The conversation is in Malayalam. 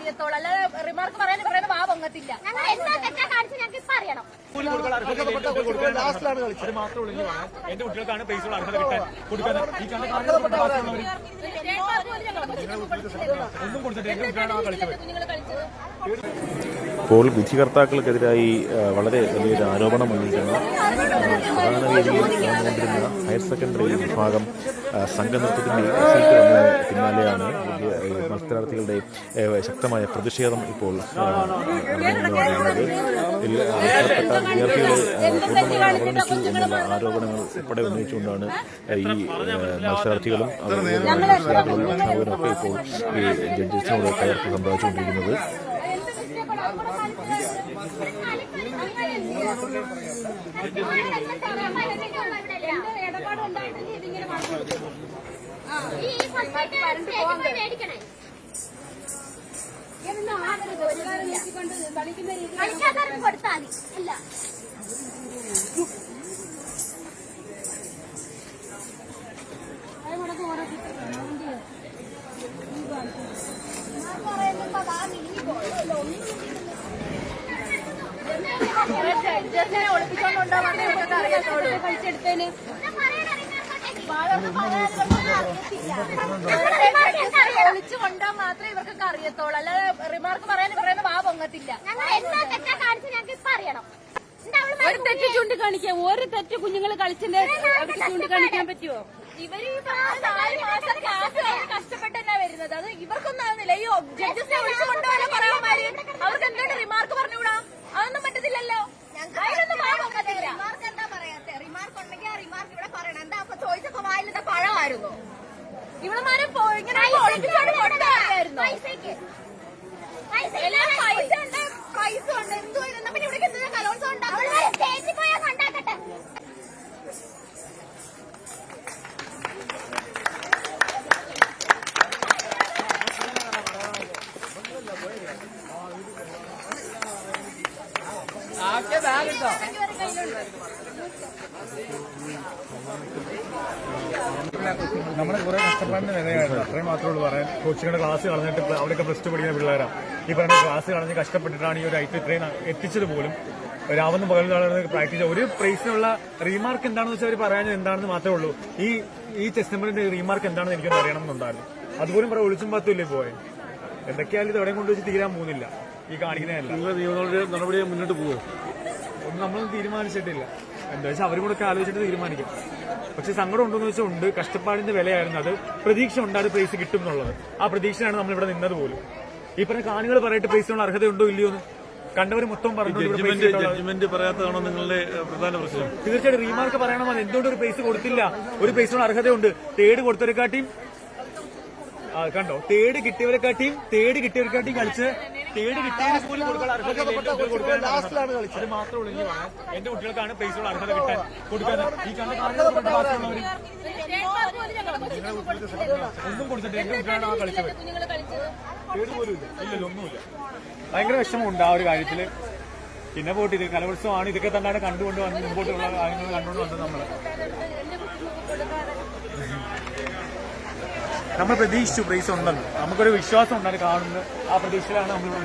അറിയത്തോളൂ അല്ലാതെ റിമാർക്ക് പറയാൻ പറയുന്ന വാ പൊങ്ങത്തില്ല ലാസ്റ്റിലാണ് കളിച്ചത് മാത്രമേ ഉള്ളൂ എന്റെ കുട്ടികൾക്കാണ് പൈസ അർഹത കിട്ടാൻ കൊടുക്കാൻ ഈ ഒന്നും കൊടുത്തിട്ട് എന്റെ കുട്ടികളാണ് കളിച്ചത് ഇപ്പോൾ വിധികർത്താക്കൾക്കെതിരായി വളരെ വലിയൊരു ആരോപണം വന്നിരിക്കുന്ന പ്രധാന വേദിയിൽ നടന്നുകൊണ്ടിരുന്ന ഹയർ സെക്കൻഡറി വിഭാഗം സംഘനൃത്തത്തിന്റെ പിന്നാലെയാണ് മത്സരാർത്ഥികളുടെ ശക്തമായ പ്രതിഷേധം ഇപ്പോൾ നടന്നുകൊണ്ടിരിക്കുന്നത് വിദ്യാർത്ഥികളെ പൂർണമായും അവഗണിച്ചു എന്നുള്ള ആരോപണങ്ങൾ ഉൾപ്പെടെ ഉന്നയിച്ചുകൊണ്ടാണ് ഈ മത്സരാർത്ഥികളും അതുപോലെ അധ്യാപകരും ഒക്കെ ഇപ്പോൾ ഈ ജഡ്ജസിനോട് കയർപ്പ് സംഭവിച്ചുകൊണ്ടിരിക്കുന്നത് കളിക്കാത്തവർക്ക് കൊടുത്താൽ മതി. ഇല്ല ജഡ്ജസിനെ ഒളിപ്പിച്ചോണ്ടുണ്ടോ പറഞ്ഞേ ഇവർക്കൊക്കെ അറിയാത്തോളൂ കളിച്ചെടുത്തേന് ഒളിച്ചു കൊണ്ടാൽ മാത്രമേ ഇവർക്കൊക്കെ അറിയത്തോളൂ അല്ലാതെ റിമാർക്ക് പറയാൻ പറയുന്ന വാ പൊങ്ങത്തില്ല. ഞങ്ങൾക്ക് ഒരു തെറ്റ് ചൂണ്ടിക്കാണിക്കാൻ ഒരു തെറ്റ് കുഞ്ഞുങ്ങൾ കളിച്ചിട്ട് ചൂണ്ടിക്കാണിക്കാൻ പറ്റുമോ ഇവർ ഈ പറഞ്ഞ നാല് മാസം ക്ലാസ് കഴിഞ്ഞ് കഷ്ടപ്പെട്ട് തന്നെ വരുന്നത് അത് ഇവർക്കൊന്നും ആവുന്നില്ല ഈ ജഡ്ജസിനെ വിളിച്ചു കൊണ്ടുപോലെ പറയാമാര് അവർക്ക് എന്താണ് റിമാർക്ക് പറഞ്ഞുകൂടാ അതൊന്നും പറ്റത്തില്ലല്ലോ അതിലൊന്നും വാ പൊങ്ങത്തില്ല റിമാർക്ക് എന്താ പറയാത്തെ റിമാർക്ക് ഉണ്ടെങ്കിൽ ആ റിമാർക്ക് ഇവിടെ പറയണം എന്താ അപ്പൊ ചോദിച്ചപ്പോ വായിലത്തെ പഴമായിരുന്നു ഇവളമാരെ ഇങ്ങനെ ഒളിപ്പിച്ചോണ്ട് പൈസ എല്ലാം പൈസ ഉണ്ട് പൈസ ഉണ്ട് എന്തോ പിന്നെ ഇവിടെ എന്തിനാ കലോത്സവം ഉണ്ടാക്കുന്നത് അവൾ സ്റ്റേജിൽ നമ്മുടെ കുറെ കഷ്ടപ്പാടിന്റെ വിലയായിരുന്നു. അത്രയും മാത്രമേ ഉള്ളൂ പറയാൻ. കോച്ചുകളുടെ ക്ലാസ് കളഞ്ഞിട്ട് അവരൊക്കെ പ്ലസ് ടു പഠിക്കുന്ന പിള്ളേരാണ് ഈ പറഞ്ഞ ക്ലാസ് കളഞ്ഞ് കഷ്ടപ്പെട്ടിട്ടാണ് ഈ ഒരു ഐറ്റം ഇത്രയും എത്തിച്ചത് പോലും. രാവുന്ന പകൽ പ്രാക്ടീസ് ഒരു പ്രൈസിനുള്ള റീമാർക്ക് എന്താണെന്ന് വെച്ചാൽ അവർ പറയാനും എന്താണെന്ന് മാത്രമേ ഉള്ളൂ. ഈ ഈ ചെസ് നമ്പറിന്റെ റീമാർക്ക് എന്താണെന്ന് എനിക്കൊന്ന് അറിയണം എന്നുണ്ടായിരുന്നു അതുപോലും പറയാം ഒളിച്ചും പത്തുമില്ലേ പോയെ? എന്തൊക്കെയായാലും ഇത് എവിടെയും കൊണ്ടുവച്ച് തീരാൻ പോകുന്നില്ല. ഈ കാണിക്കുന്നതല്ല. നടപടി മുന്നോട്ട് പോകുമോ ഒന്നും നമ്മളൊന്നും തീരുമാനിച്ചിട്ടില്ല. എന്താ വെച്ചാൽ അവരും കൂടെ ഒക്കെ ആലോചിച്ചിട്ട് തീരുമാനിക്കും. പക്ഷെ സങ്കടം ഉണ്ടോ എന്ന് വെച്ചാൽ ഉണ്ട്. കഷ്ടപ്പാടിന്റെ വിലയായിരുന്നു അത്. പ്രതീക്ഷ ഉണ്ട് പ്രൈസ് കിട്ടും എന്നുള്ളത്. ആ പ്രതീക്ഷയാണ് നമ്മൾ ഇവിടെ നിന്നത് പോലും. ഈ പറഞ്ഞ കാണികൾ പറയട്ടെ പ്രൈസിനുള്ള അർഹതയുണ്ടോ ഇല്ലയോ എന്ന് കണ്ടവർ മൊത്തം പറഞ്ഞു ജഡ്ജ്മെന്റ് പറയാത്തതാണോ നിങ്ങളുടെ പ്രധാന പ്രശ്നം? തീർച്ചയായിട്ടും റീമാർക്ക് പറയണമെന്ന് എന്തുകൊണ്ട് ഒരു പ്രൈസ് കൊടുത്തില്ല? ഒരു പ്രൈസിനുള്ള അർഹതയുണ്ട് തേട് കൊടുത്തവരെക്കാട്ടിയും കണ്ടോ? തേട് കിട്ടിയവരെക്കാട്ടിയും തേട് കിട്ടിയവരെക്കാട്ടിയും കളിച്ച് തേട് കിട്ടാൻ പോലും കൊടുക്കാൻ അർഹത. ലാസ്റ്റിലാണ് കളിച്ചത്. മാത്രമേ ഉള്ളൂ. എന്റെ കുട്ടികൾക്കാണ് പൈസയുള്ള അർഹത കിട്ടാൻ കൊടുക്കാൻ. ഈ ഒന്നും കൊടുത്തിട്ട് എന്റെ കുട്ടികളാണ് ആ കളിച്ചത്. കുഞ്ഞുങ്ങൾ കളിച്ചത് പേര് പോലും ഇല്ല ഇല്ലല്ലോ ഒന്നുമില്ല. ഭയങ്കര വിഷമമുണ്ട് ആ ഒരു കാര്യത്തിൽ. പിന്നെ പോയിട്ട് ഇത് കലോത്സവമാണ്. ഇതൊക്കെ തന്നെയാണ് കണ്ടുകൊണ്ട് വന്ന് മുമ്പോട്ടുള്ള കാര്യങ്ങൾ കണ്ടുകൊണ്ട് വന്നത് നമ്മൾ. നമ്മൾ പ്രതീക്ഷിച്ചു പ്രൈസ് ഉണ്ടല്ലോ നമുക്കൊരു വിശ്വാസം ഉണ്ടായിരുന്നു കാണുന്നത് ആ പ്രതീക്ഷയിലാണ് നമ്മൾ